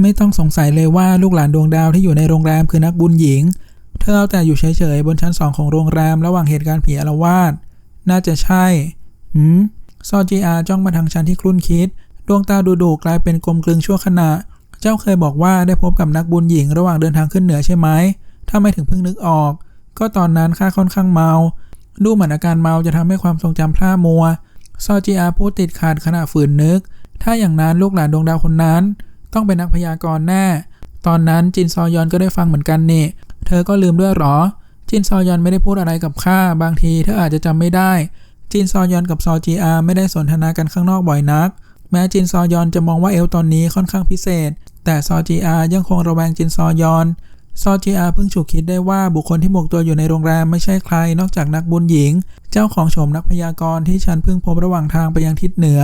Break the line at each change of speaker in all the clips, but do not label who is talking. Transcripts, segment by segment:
ไม่ต้องสงสัยเลยว่าลูกหลานดวงดาวที่อยู่ในโรงแรมคือนักบุญหญิง เธอเอาแต่อยู่เฉยๆบนชั้นสองของโรงแรมระหว่างเหตุการณ์ผีอารวาส น่าจะใช่ หืม ซอจีอาจ้องมาทางฉันที่คลุ่นคิด ดวงตาดูๆกลายเป็นกลมกลึงชั่วขณะ เจ้าเคยบอกว่าได้พบกับนักบุญหญิงระหว่างเดินทางขึ้นเหนือใช่ไหม ถ้าไม่ถึงเพิ่งนึกออก ก็ตอนนั้นข้าค่อนข้างเมา ดูเหมือนอาการเมาจะทำให้ความทรงจำพร่ามัว ซอจีอาพูดติดขาดขณะฝืนนึก ถ้าอย่างนั้นลูกหลานดวงดาวคนนั้น ต้องเป็นนักพยากรณ์แน่ ตอนนั้นจินซอยอนก็ได้ฟังเหมือนกันนี่ เธอก็ลืมด้วยหรอ จินซอยอนไม่ได้พูดอะไรกับข้า บางทีเธออาจจะจำไม่ได้ จินซอยอนกับซอจีอาไม่ได้สนทนากันข้างนอกบ่อยนัก แม้จินซอยอนจะมองว่าเอลตอนนี้ค่อนข้างพิเศษ แต่ซอจีอายังคงระแวงจินซอยอน ซอจีอาเพิ่งฉุกคิดได้ว่าบุคคลที่หมกตัวอยู่ในโรงแรมไม่ใช่ใครนอกจากนักบุญหญิง เจ้าของโฉมนักพยากรณ์ที่ฉันเพิ่งพบระหว่างทางไปยังทิศเหนือ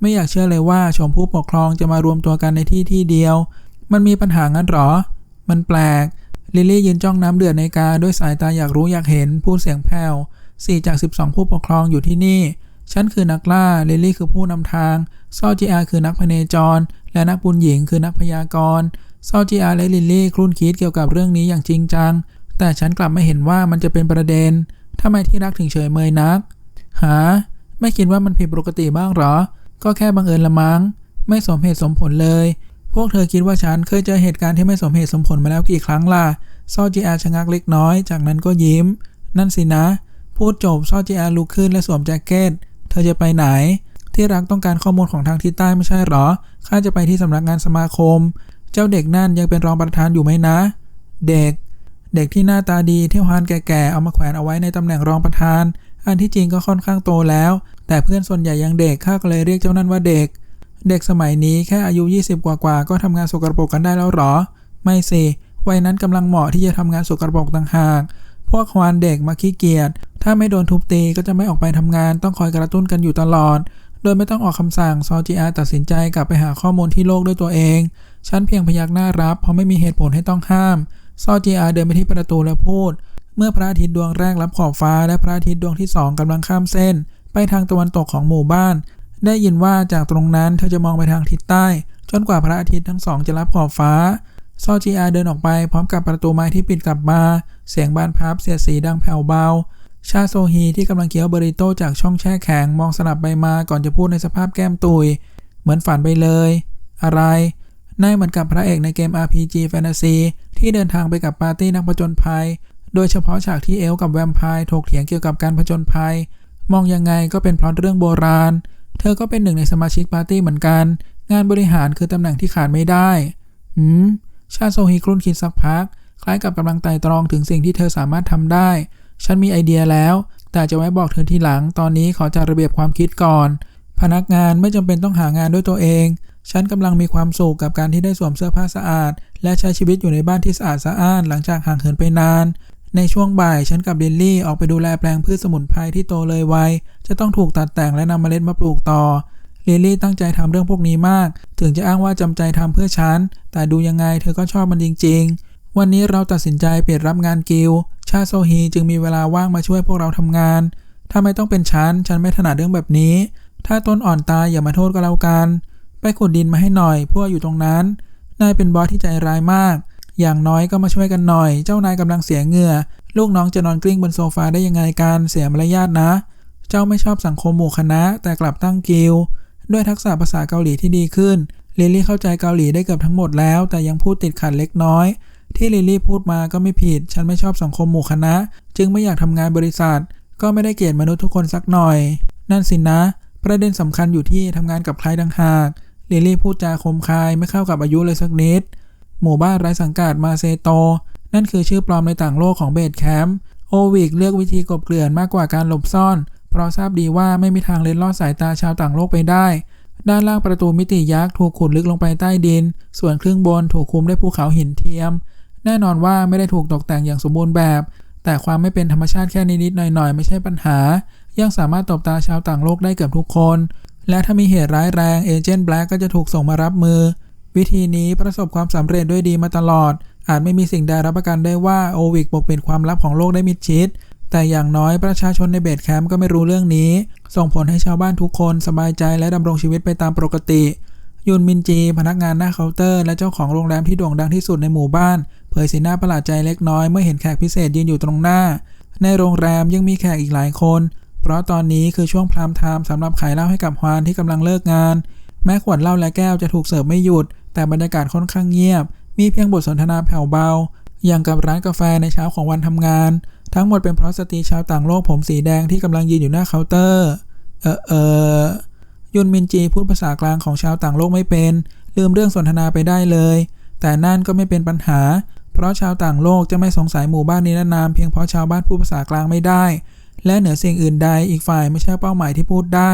ไม่อยากเชื่อเลยว่าโฉมผู้ปกครองจะมารวมตัวกันในที่ที่เดียว มันมีปัญหางั้นหรอ มันแปลก ลิลลี่ยืนจ้องน้ำเดือดในกาด้วยสายตาอยากรู้อยากเห็น พูดเสียงแผ่วสี่จาก 12 ผู้ปกครองอยู่ที่นี่ ฉันคือนักล่า ลิลลี่คือผู้นำทาง ซอจีอาคือนักพเนจร และนักบุญหญิงคือนักพยากรณ์ซอจีอาและลิลลี่ครุ่นคิดเกี่ยวกับเรื่องนี้อย่างจริงจัง แต่ฉันกลับไม่เห็นว่ามันจะเป็นประเด็นทำไมที่รักถึงเฉยเมยนัก หา ไม่คิดว่ามันผิดปกติบ้างหรอ ก็แค่บังเอิญละมั้ง ไม่สมเหตุสมผลเลย พวกเธอคิดว่าฉันเคยเจอเหตุการณ์ที่ไม่สมเหตุสมผลมาแล้วกี่ครั้งล่ะซอจีอาชะงักเล็กน้อย จากนั้นก็ยิ้ม นั่นสินะ พูดจบซอจีอาลุกขึ้นและสวมแจ็คเก็ต เธอจะไปไหน ที่รักต้องการข้อมูลของทางทิศใต้ไม่ใช่หรอ ข้าจะไปที่สำนักงานสมาคม เจ้าเด็กนั่นยังเป็นรองประธานอยู่ไหมนะ เด็ก เด็กที่หน้าตาดีเที่ยวฮานแก่ๆ เอามาแขวนเอาไว้ในตำแหน่งรองประธาน อันที่จริงก็ค่อนข้างโตแล้ว แต่เพื่อนส่วนใหญ่ยังเด็กข้าก็เลยเรียกเจ้านั่นว่าเด็ก เด็กสมัยนี้แค่อายุ 20 กว่าๆก็ทำงานสกรปรกกันได้แล้วหรอ ไม่สิวัยนั้นกำลังเหมาะที่จะทำงานสกรปรกต่างหาก พวกควานเด็กมาขี้เกียจถ้าไม่โดนทุบตีก็จะไม่ออกไปทำงานต้องคอยกระตุ้นกันอยู่ตลอด โดยไม่ต้องออกคำสั่งซอจีอาตัดสินใจกลับไปหาข้อมูลที่โลกด้วยตัวเองฉันเพียงพยักหน้ารับเพราะไม่มีเหตุผลให้ต้องห้ามซอจีอาเดินไปที่ประตูและพูด เมื่อพระอาทิตย์ดวงแรกรับขอบฟ้า และพระอาทิตย์ดวงที่สองกำลังข้ามเส้น ไปทางตะวันตกของหมู่บ้าน ได้ยินว่าจากตรงนั้นเธอจะมองไปทางทิศใต้ จนกว่าพระอาทิตย์ทั้งสองจะรับขอบฟ้า ซอจีอาเดินออกไปพร้อมกับประตูไม้ที่ปิดกลับมา เสียงบานพับเสียดสีดังแผ่วเบา ชาโซฮีที่กำลังเคี้ยวเบริโตจากช่องแช่แข็งมองสลับไปมาก่อนจะพูดในสภาพแก้มตุย เหมือนฝันไปเลย อะไรนายเหมือนกับพระเอกในเกม RPG แฟนตาซีที่เดินทางไปกับปาร์ตี้นักผจญภัย โดยเฉพาะฉากที่เอลกับแวมไพร์ถกเถียงเกี่ยวกับการผจญภัย มองยังไงก็เป็นพล็อตเรื่องโบราณ เธอก็เป็นหนึ่งในสมาชิกปาร์ตี้เหมือนกัน งานบริหารคือตำแหน่งที่ขาดไม่ได้ หืม ชาโซฮีครุ่นคิดสักพัก คล้ายกับกำลังไต่ตรองถึงสิ่งที่เธอสามารถทำได้ ฉันมีไอเดียแล้ว แต่จะไว้บอกเธอทีหลัง ตอนนี้ขอจัดระเบียบความคิดก่อน พนักงานไม่จำเป็นต้องหางานด้วยตัวเอง ฉันกำลังมีความสุขกับการที่ได้สวมเสื้อผ้าสะอาด และใช้ชีวิตอยู่ในบ้านที่สะอาดสะอ้านหลังจากห่างเหินไปนาน ในช่วงบ่ายฉันกับลิลลี่ออกไปดูแลแปลงพืชสมุนไพรที่โตเลยไวจะต้องถูกตัดแต่งและนำเมล็ดมาปลูกต่อลิลลี่ตั้งใจทำเรื่องพวกนี้มาก ถึงจะอ้างว่าจำใจทำเพื่อฉัน แต่ดูยังไงเธอก็ชอบมันจริง ๆ วันนี้เราตัดสินใจเปลี่ยนรับงานกิลชาโซฮีจึงมีเวลาว่างมาช่วยพวกเราทำงาน ถ้าไม่ต้องเป็นฉัน ฉันไม่ถนัดเรื่องแบบนี้ ถ้าต้นอ่อนตายอย่ามาโทษก็แล้วกัน ไปขุดดินมาให้หน่อยพลั่วอยู่ตรงนั้น นายเป็นบอสที่ใจร้ายมาก อย่างน้อยก็มาช่วยกันหน่อย เจ้านายกำลังเสียเหงื่อ ลูกน้องจะนอนกลิ้งบนโซฟาได้ยังไงกันเสียมารยาทนะ เจ้าไม่ชอบสังคมหมู่คณะ แต่กลับตั้งกิลด์ด้วยทักษะภาษาเกาหลีที่ดีขึ้นลิลลี่เข้าใจเกาหลีได้เกือบทั้งหมดแล้ว แต่ยังพูดติดขัดเล็กน้อย ที่ลิลลี่พูดมาก็ไม่ผิด ฉันไม่ชอบสังคมหมู่คณะ จึงไม่อยากทำงานบริษัท ก็ไม่ได้เกลียดมนุษย์ทุกคนสักหน่อย นั่นสินะ ประเด็นสำคัญอยู่ที่ทำงานกับใครดังหากลิลลี่พูดจาคมคายไม่เข้ากับอายุเลยสักนิด หมู่บ้านไร้สังกัดมาเซโต นั่นคือชื่อปลอมในต่างโลกของเบสแคมป์โอวิกเลือกวิธีกบเกลื่อนมากกว่าการหลบซ่อน เพราะทราบดีว่าไม่มีทางเล็ดลอดสายตาชาวต่างโลกไปได้ ด้านล่างประตูมิติยักษ์ถูกขุดลึกลงไปใต้ดิน ส่วนครึ่งบนถูกคุมด้วยภูเขาหินเทียม แน่นอนว่าไม่ได้ถูกตกแต่งอย่างสมบูรณ์แบบ แต่ความไม่เป็นธรรมชาติแค่นิดๆหน่อยๆ ไม่ใช่ปัญหา ยังสามารถตบตาชาวต่างโลกได้เกือบทุกคน และถ้ามีเหตุร้ายแรงเอเจนต์แบล็กก็จะถูกส่งมารับมือ วิธีนี้ประสบความสำเร็จด้วยดีมาตลอด อาจไม่มีสิ่งใดรับประกันได้ว่าโอวิกปกปิดความลับของโลกได้มิดชิด แต่อย่างน้อยประชาชนในเบสแคมป์ก็ไม่รู้เรื่องนี้ ส่งผลให้ชาวบ้านทุกคนสบายใจและดำรงชีวิตไปตามปกติยุนมินจี พนักงานหน้าเคาน์เตอร์และเจ้าของโรงแรมที่โด่งดังที่สุดในหมู่บ้าน เผยสีหน้าประหลาดใจเล็กน้อยเมื่อเห็นแขกพิเศษยืนอยู่ตรงหน้า ในโรงแรมยังมีแขกอีกหลายคน เพราะตอนนี้คือช่วงพรามไทม์สำหรับขายเหล้าให้กับฮวานที่กำลังเลิกงาน แม้ขวดเหล้าและแก้วจะถูกเสิร์ฟไม่หยุด แต่บรรยากาศค่อนข้างเงียบ มีเพียงบทสนทนาแผ่วเบา อย่างกับร้านกาแฟในเช้าของวันทำงาน ทั้งหมดเป็นเพราะสตรีชาวต่างโลกผมสีแดงที่กำลังยืนอยู่หน้าเคาน์เตอร์ เออเออยุนมินจีพูดภาษากลางของชาวต่างโลกไม่เป็น ลืมเรื่องสนทนาไปได้เลย แต่นั่นก็ไม่เป็นปัญหา เพราะชาวต่างโลกจะไม่สงสัยหมู่บ้านนิรนามเพียงเพราะชาวบ้านพูดภาษากลางไม่ได้ และเหนือสิ่งอื่นใดอีกฝ่ายไม่ใช่เป้าหมายที่พูดได้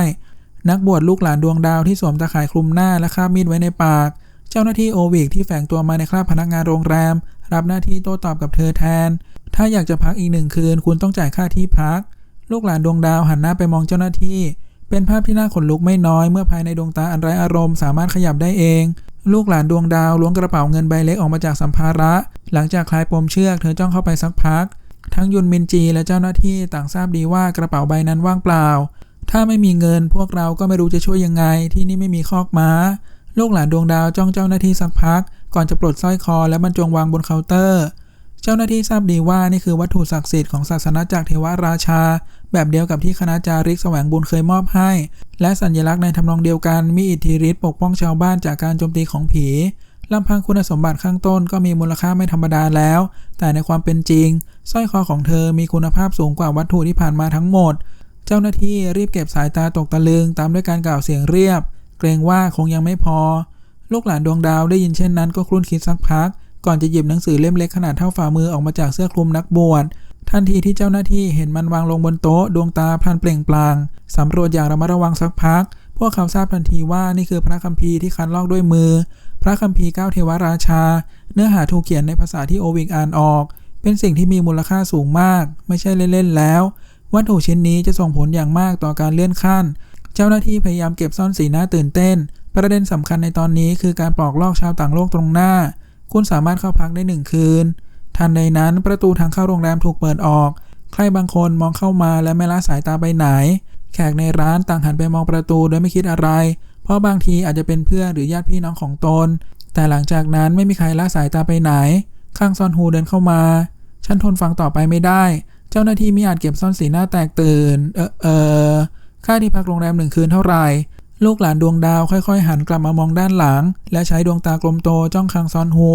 นักบวชลูกหลานดวงดาวที่สวมตาข่ายคลุมหน้าและคาบมีดไว้ในปาก เจ้าหน้าที่โอวิกที่แฝงตัวมาในคราบพนักงานโรงแรม รับหน้าที่โต้ตอบกับเธอแทน ถ้าอยากจะพักอีกหนึ่งคืน คุณต้องจ่ายค่าที่พัก ลูกหลานดวงดาวหันหน้าไปมองเจ้าหน้าที่ เป็นภาพที่น่าขนลุกไม่น้อยเมื่อภายในดวงตาอันไร้อารมณ์สามารถขยับได้เอง ลูกหลานดวงดาวล้วงกระเป๋าเงินใบเล็กออกมาจากสัมภาระ หลังจากคลายปมเชือกเธอจ้องเข้าไปสักพัก ทั้งยุนมินจีและเจ้าหน้าที่ต่างทราบดีว่ากระเป๋าใบนั้นว่างเปล่าถ้าไม่มีเงินพวกเราก็ไม่รู้จะช่วยยังไงที่นี่ไม่มีคอกม้า ลูกหลานดวงดาวจ้องเจ้าหน้าที่สักพัก ก่อนจะปลดสร้อยคอและบรรจงวางบนเคาน์เตอร์ เจ้าหน้าที่ทราบดีว่านี่คือวัตถุศักดิ์สิทธิ์ของศาสนาจักรเทวราชา แบบเดียวกับที่คณะจาริกแสวงบุญเคยมอบให้ และสัญลักษณ์ในทำนองเดียวกันมีอิทธิฤทธิ์ปกป้องชาวบ้านจากการโจมตีของผีลำพังคุณสมบัติข้างต้นก็มีมูลค่าไม่ธรรมดาแล้ว แต่ในความเป็นจริงสร้อยคอของเธอมีคุณภาพสูงกว่าวัตถุที่ผ่านมาทั้งหมด เจ้าหน้าที่รีบเก็บสายตาตกตะลึงตามด้วยการกล่าวเสียงเรียบ เกรงว่าคงยังไม่พอ ลูกหลานดวงดาวได้ยินเช่นนั้นก็ครุ่นคิดสักพัก ก่อนจะหยิบหนังสือเล่มเล็กขนาดเท่าฝ่ามือออกมาจากเสื้อคลุมนักบวชทันทีที่เจ้าหน้าที่เห็นมันวางลงบนโต๊ะดวงตาพลันเปล่งปลั่งสำรวจอย่างระมัดระวังสักพัก พวกเขาทราบทันทีว่านี่คือพระคัมภีร์ที่คันลอกด้วยมือ พระคัมภีร์เก้าเทวราชา เนื้อหาถูกเขียนในภาษาที่โอวิกอ่านออก เป็นสิ่งที่มีมูลค่าสูงมาก ไม่ใช่เล่นๆแล้ว วัตถุชิ้นนี้จะส่งผลอย่างมากต่อการเลื่อนขั้น เจ้าหน้าที่พยายามเก็บซ่อนสีหน้าตื่นเต้น ประเด็นสำคัญในตอนนี้คือการปลอกลอกชาวต่างโลกตรงหน้า คุณสามารถเข้าพักได้หนึ่งคืน ทันใดนั้นประตูทางเข้าโรงแรมถูกเปิดออก ใครบางคนมองเข้ามาและไม่ละสายตาไปไหน แขกในร้านต่างหันไปมองประตูโดยไม่คิดอะไร เพราะบางทีอาจจะเป็นเพื่อนหรือญาติพี่น้องของตน แต่หลังจากนั้นไม่มีใครละสายตาไปไหน ข้างซอนฮูเดินเข้ามา ฉันทนฟังต่อไปไม่ได้ เจ้าหน้าที่มิอาจเก็บซ่อนสีหน้าแตกตื่น เออเออ ค่าที่พักโรงแรมหนึ่งคืนเท่าไหร่ลูกหลานดวงดาวค่อยๆ หันกลับมามองด้านหลัง และใช้ดวงตากลมโตจ้องคังซอนฮู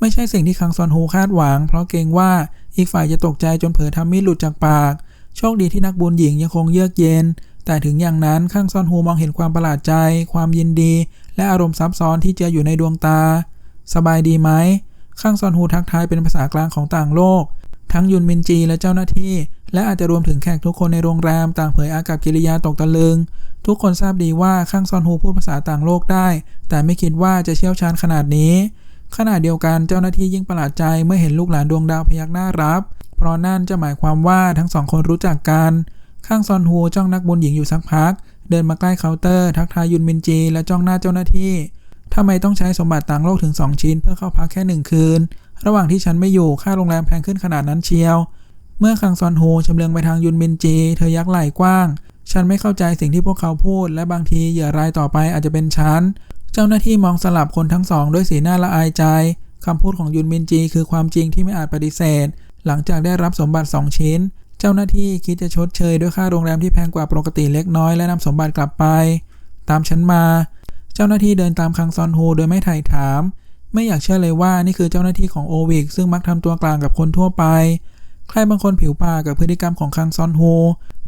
ไม่ใช่สิ่งที่คังซอนฮูคาดหวัง เพราะเกรงว่าอีกฝ่ายจะตกใจจนเผลอทำมีดหลุดจากปาก โชคดีที่นักบุญหญิงยังคงเยือกเย็น แต่ถึงอย่างนั้นคังซอนฮูมองเห็นความประหลาดใจ ความยินดี และอารมณ์ซับซ้อนที่เจืออยู่ในดวงตา สบายดีไหมคังซอนฮูทักทายเป็นภาษากลางของต่างโลก ทั้งยุนมินจีและเจ้าหน้าที่ และอาจจะรวมถึงแขกทุกคนในโรงแรมต่างเผยอากับกิริยาตกตะลึง ทุกคนทราบดีว่าข้างซอนฮูพูดภาษาต่างโลกได้ แต่ไม่คิดว่าจะเชี่ยวชาญขนาดนี้ ขณะเดียวกันเจ้าหน้าที่ยิ่งประหลาดใจเมื่อเห็นลูกหลานดวงดาวพยักหน้ารับ เพราะนั่นจะหมายความว่าทั้งสองคนรู้จักกัน ข้างซอนฮูจ้องนักบุญหญิงอยู่สักพัก เดินมาใกล้เคาน์เตอร์ ทักทายยุนมินจี และจ้องหน้าเจ้าหน้าที่ทำไมต้องใช้สมบัติต่างโลกถึง 2 ชิ้น เพื่อเข้าพักแค่หนึ่งคืน ระหว่างที่ฉันไม่อยู่ค่าโรงแรมแพงขึ้นขนาดนั้นเชียว เมื่อคังซอนโฮชำเลืองไปทางยุนมินจีเธอยักไหล่กว้าง ฉันไม่เข้าใจสิ่งที่พวกเขาพูด และบางทีเหยื่อรายต่อไปอาจจะเป็นฉัน เจ้าหน้าที่มองสลับคนทั้งสองด้วยสีหน้าละอายใจคำพูดของยุนมินจีคือความจริงที่ไม่อาจปฏิเสธ หลังจากได้รับสมบัติ 2 ชิ้น เจ้าหน้าที่คิดจะชดเชยด้วยค่าโรงแรมที่แพงกว่าปกติเล็กน้อยและนำสมบัติกลับไป ตามฉันมา เจ้าหน้าที่เดินตามคังซอนโฮโดยไม่ไถ่ถาม ไม่อยากเชื่อเลยว่านี่คือเจ้าหน้าที่ของโอวิกซึ่งมักทำตัวกลางกับคนทั่วไป ใครบางคนผิวปากกับพฤติกรรมของคังซอนโฮ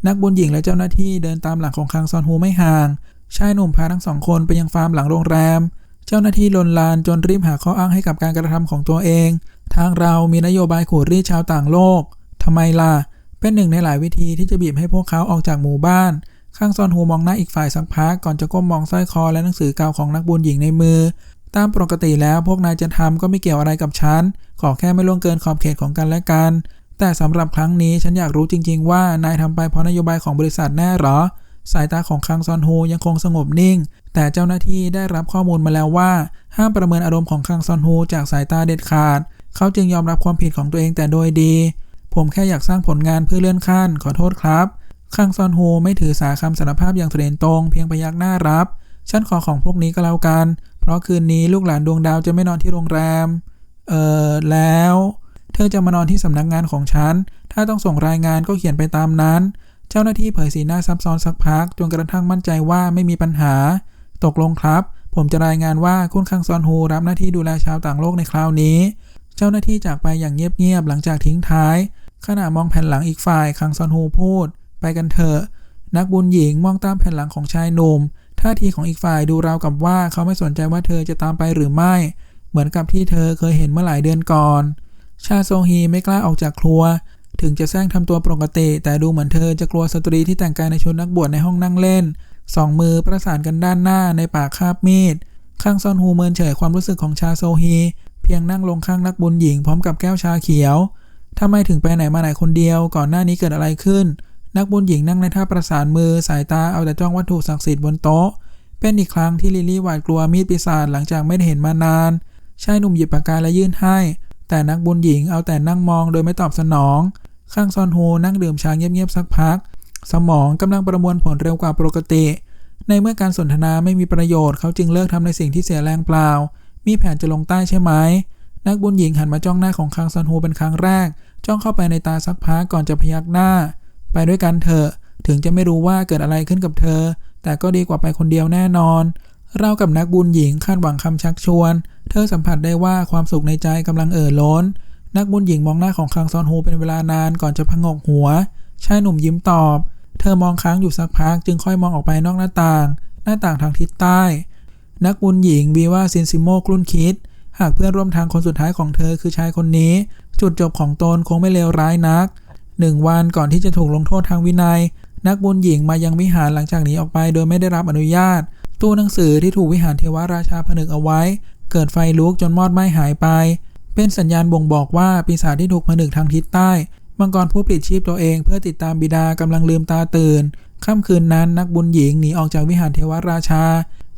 นักบุญหญิงและเจ้าหน้าที่เดินตามหลังของคังซอนโฮไม่ห่าง ชายหนุ่มพาทั้งสองคนไปยังฟาร์มหลังโรงแรม เจ้าหน้าที่ลนลานจนรีบหาข้ออ้างให้กับการกระทำของตัวเอง ทางเรามีนโยบายขูดรีดชาวต่างโลกทำไมล่ะ เป็นหนึ่งในหลายวิธีที่จะบีบให้พวกเขาออกจากหมู่บ้านข้างซอนโฮมองหน้าอีกฝ่ายสักพักก่อนจะก้มมองสร้อยคอและหนังสือเก่าของนักบุญหญิงในมือ ตามปกติแล้วพวกนายจะทำก็ไม่เกี่ยวอะไรกับฉัน ขอแค่ไม่ล่วงเกินขอบเขตของกันและกัน แต่สำหรับครั้งนี้ฉันอยากรู้จริง ๆ ว่านายทำไปเพราะนโยบายของบริษัทแน่หรอ สายตาของคังซอนโฮยังคงสงบนิ่ง แต่เจ้าหน้าที่ได้รับข้อมูลมาแล้วว่า ห้ามประเมินอารมณ์ของคังซอนโฮจากสายตาเด็ดขาด เขาจึงยอมรับความผิดของตัวเองแต่โดยดี ผมแค่อยากสร้างผลงานเพื่อเลื่อนขั้น ขอโทษครับคังซอนโฮไม่ถือสาคำสารภาพอย่างเตรนตรงเพียงพยักหน้ารับ ฉันขอของพวกนี้ก็แล้วกัน เพราะคืนนี้ลูกหลานดวงดาวจะไม่นอนที่โรงแรม เออแล้ว ธอจะมานอนที่สำนักงานของฉัน ถ้าต้องส่งรายงานก็เขียนไปตามนั้น เจ้าหน้าที่เผยสีหน้าซับซ้อนสักพัก จนกระทั่งมั่นใจว่าไม่มีปัญหา ตกลงครับ ผมจะรายงานว่าคุณคังซอนฮูรับหน้าที่ดูแลชาวต่างโลกในคราวนี้ เจ้าหน้าที่จากไปอย่างเงียบๆหลังจากทิ้งท้าย ขณะมองแผ่นหลังอีกฝ่าย คังซอนฮูพูด ไปกันเถอะ นักบุญหญิงมองตามแผ่นหลังของชายหนุ่ม ท่าทีของอีกฝ่ายดูราวกับว่าเขาไม่สนใจว่าเธอจะตามไปหรือไม่ เหมือนกับที่เธอเคยเห็นเมื่อหลายเดือนก่อน ชาโซฮีไม่กล้าออกจากครัว ถึงจะแซงทำตัวปกติ แต่ดูเหมือนเธอจะกลัวสตรีที่แต่งกายในชุดนักบวชในห้องนั่งเล่น สองมือประสานกันด้านหน้าในปากคาบมีด ข้างซอนฮูเมินเฉยความรู้สึกของชาโซฮี เพียงนั่งลงข้างนักบุญหญิงพร้อมกับแก้วชาเขียวทำไมถึงไปไหนมาไหนคนเดียว ก่อนหน้านี้เกิดอะไรขึ้น นักบุญหญิงนั่งในท่าประสานมือสายตาเอาแต่จ้องวัตถุศักดิ์สิทธิ์บนโต๊ะ เป็นอีกครั้งที่ลิลลี่หวาดกลัวมีดปีศาจหลังจากไม่ได้เห็นมานาน ชายหนุ่มหยิบปากกาและยื่นให้ แต่นักบุญหญิงเอาแต่นั่งมองโดยไม่ตอบสนอง ข้างซอนโฮนั่งดื่มชาเงียบๆสักพัก สมองกำลังประมวลผลเร็วกว่าปกติ ในเมื่อการสนทนาไม่มีประโยชน์เขาจึงเลิกทำในสิ่งที่เสียแรงเปล่า มีแผนจะลงใต้ใช่ไหม นักบุญหญิงหันมาจ้องหน้าของคังซอนโฮเป็นครั้งแรก จ้องเข้าไปในตาสักพักก่อนจะพยักหน้า ไปด้วยกันเถอะ ถึงจะไม่รู้ว่าเกิดอะไรขึ้นกับเธอ แต่ก็ดีกว่าไปคนเดียวแน่นอน เรากับนักบุญหญิงคาดหวังคำชักชวน เธอสัมผัสได้ว่าความสุขในใจกำลังเอ่อล้น นักบุญหญิงมองหน้าของคังซอนโฮเป็นเวลานานก่อนจะพงกหัว ชายหนุ่มยิ้มตอบ เธอมองค้างอยู่สักพักจึงค่อยมองออกไปนอกหน้าต่าง หน้าต่างทางทิศใต้ นักบุญหญิงวีว่าซินซิโมกลุ้นคิด หากเพื่อนร่วมทางคนสุดท้ายของเธอคือชายคนนี้ จุดจบของตนคงไม่เลวร้ายนักหนึ่งวันก่อนที่จะถูกลงโทษทางวินัย นักบุญหญิงมายังวิหารหลังจากหนีออกไปโดยไม่ได้รับอนุญาต ตู้หนังสือที่ถูกวิหารเทวราชาผนึกเอาไว้ เกิดไฟลุกจนมอดไหม้หายไป เป็นสัญญาณบ่งบอกว่าปีศาจที่ถูกผนึกทางทิศใต้มังกรผู้ปลิดชีพตัวเองเพื่อติดตามบิดากำลังลืมตาตื่น ค่ำคืนนั้นนักบุญหญิงหนีออกจากวิหารเทวราชา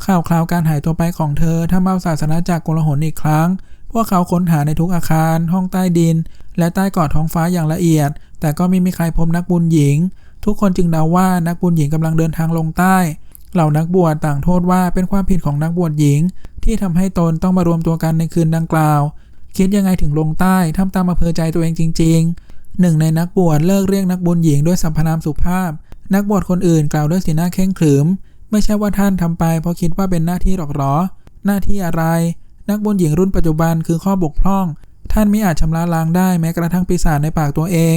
ข่าวคราวการหายตัวไปของเธอทำเอาศาสนาจากรโกลาหลอีกครั้ง พวกเขาค้นหาในทุกอาคาร ห้องใต้ดิน และใต้กอดท้องฟ้าอย่างละเอียด แต่ก็ไม่มีใครพบนักบุญหญิง ทุกคนจึงเดาว่านักบุญหญิงกำลังเดินทางลงใต้ เหล่านักบวชต่างโทษว่าเป็นความผิดของนักบวชหญิง ที่ทำให้ตนต้องมารวมตัวกันในคืนดังกล่าว คิดยังไงถึงลงใต้ทำตามอำเภอใจตัวเองจริง ๆ หนึ่งในนักบวชเลิกเรียกนักบุญหญิงด้วยสรรพนามสุภาพ นักบวชคนอื่นกล่าวด้วยสีหน้าเข่งขรึม ไม่ใช่ว่าท่านทำไปเพราะคิดว่าเป็นหน้าที่หรอกหรอ หน้าที่อะไร นักบุญหญิงรุ่นปัจจุบันคือข้อบกพร่อง ท่านไม่อาจชำระล้างได้แม้กระทั่งปีศาจในปากตัวเอง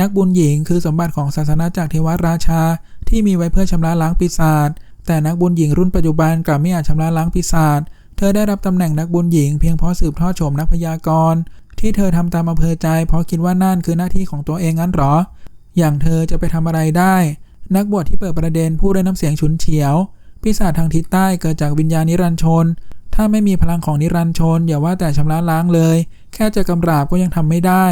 นักบุญหญิงคือสมบัติของศาสนาจากเทวราชา ที่มีไว้เพื่อชำระล้างปีศาจ แต่นักบุญหญิงรุ่นปัจจุบันกลับไม่อาจชำระล้างปีศาจ เธอได้รับตำแหน่งนักบุญหญิงเพียงเพราะสืบทอดโฉมนักพยากรณ์ที่เธอทำตามอำเภอใจ เพราะคิดว่านั่นคือหน้าที่ของตัวเองงั้นหรอ อย่างเธอจะไปทำอะไรได้ นักบวชที่เปิดประเด็นพูดด้วยน้ำเสียงฉุนเฉียว ปีศาจทางทิศใต้เกิดจากวิญญาณนิรันดร์ชน ถ้าไม่มีพลังของนิรันดร์ชน อย่าว่าแต่ชำระล้างเลย แค่จะกำราบก็ยังทำไม่ได้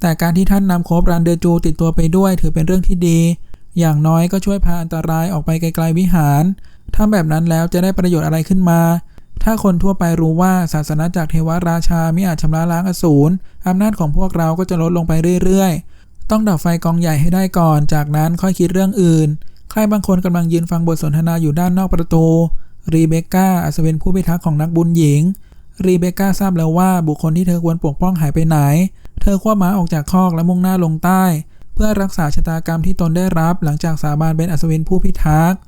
แต่การที่ท่านนำโคบรันเดอร์จูติดตัวไปด้วยถือเป็นเรื่องที่ดี อย่างน้อยก็ช่วยพาอันตรายออกไปไกลๆวิหาร ถ้าแบบนั้นแล้วจะได้ประโยชน์อะไรขึ้นมา ถ้าคนทั่วไปรู้ว่าศาสนาจากเทวราชาไม่อาจชำระล้างอสูรอำนาจของพวกเราก็จะลดลงไปเรื่อยๆ ต้องดับไฟกองใหญ่ให้ได้ก่อน จากนั้นค่อยคิดเรื่องอื่น ใครบางคนกำลังยืนฟังบทสนทนาอยู่ด้านนอกประตู รีเบคก้าอัศวินผู้พิทักษ์ของนักบุญหญิง รีเบคก้าทราบแล้วว่าบุคคลที่เธอควรปกป้องหายไปไหน เธอคว้าม้าออกจากคอกและมุ่งหน้าลงใต้ เพื่อรักษาชะตากรรมที่ตนได้รับหลังจากสาบานเป็นอัศวินผู้พิทักษ์